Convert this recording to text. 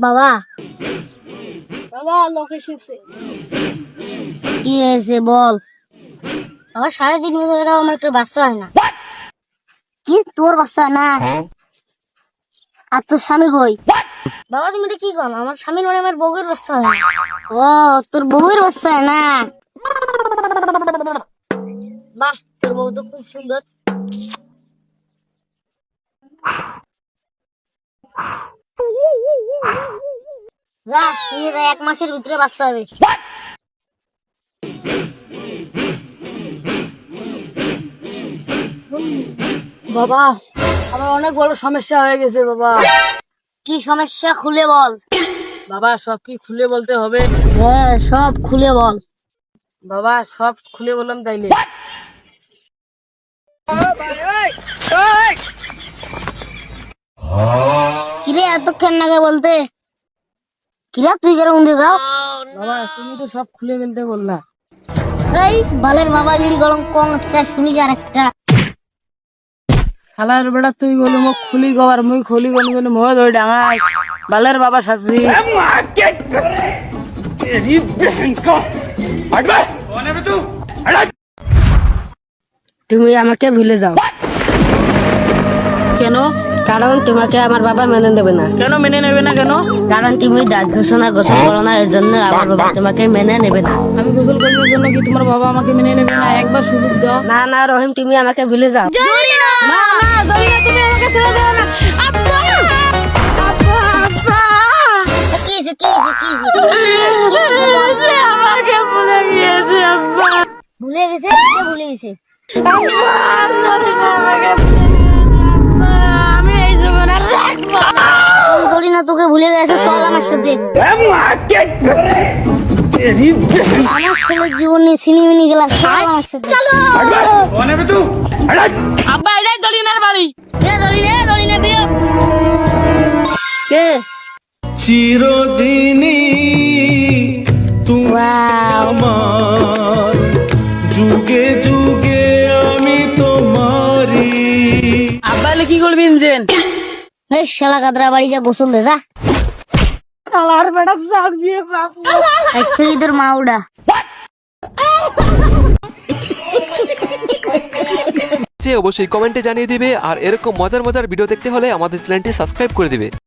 বাবা। বাবা লোক এসেছে। কি হয়েছে বল? বাবা সাড়ে তিন বছর ধরে আমার একটা বাচ্চা হয় না। কি? তোর বাচ্চা হয়। না আর তোর স্বামী কই? বাবা তুমি এটা কি কর? আমার স্বামীর মানে আমার বউয়ের বাচ্চা হয় ও তোর বউয়ের বাচ্চা হয় না? বাহ তোর বউ তো খুব সুন্দর। যা নিয়ে যা, এক মাসের ভিতরে বাচ্চা হবে। বাবা আমার অনেক বড় সমস্যা হয়ে গেছে বাবা। কি সমস্যা খুলে বল। বাবা সব কি খুলে বলতে হবে? হ্যাঁ সব খুলে বল। বাবা সব খুলে বললাম তাইলে। কিরে এতক্ষণ নাগে বলতে কিরা তুই বাবা তুমি তো সব খুলে বললা। এই বালের বাবা গরম কম একটা শুনি আর একটা খালার বেটা তুই গেলো মোক খুলি গবার মুই খুলি গলি গলি মই ধরে বালের বাবা শাস্ত্রী তুমি আমাকে ভুলে যাও। কেন? কারণ তোমাকে আমার বাবা মেনে নেবে না। কেন মেনে নেবে না কেন? কারণ তুমি দাঁত ঘোষণা গোসল করো না এর জন্য আমার বাবা তোমাকে মেনে নেবে না। আমি গোসল করার জন্য কি তোমার বাবা আমাকে মেনে নেবে না? একবার সুযোগ দাও। না না রহিম তুমি আমাকে ভুলে যাও। না না তুমি আমাকে ছেড়ে দাও না। আব্বা! আব্বা আব্বা। কি হয়েছে কি হয়েছে কি হয়েছে সে আমাকে ভুলে গিয়েছে ভুলে গেছে কে ভুলে গেছে? ভুলে গেছে চল আমার সাথে। আমার ছেলের জীবন সিনেমিনি গেলা চল আমার সাথে। চলো! আব্বা এটাই দলিনার বাড়ি। কে ধরি নে ধরি নে বিয়ে। কে? চিরদিনই তুমি আমার যুগে যুগে আমি তোমারি আব্বা কি করবি ইনজেন এই শালা গাদরা বাড়ি যা গোসল দে যা। বেটা সার দিয়ে তোর যে অবশ্যই কমেন্টে জানিয়ে দিবে আর এরকম মজার মজার ভিডিও দেখতে হলে আমাদের চ্যানেলটি সাবস্ক্রাইব করে দিবে।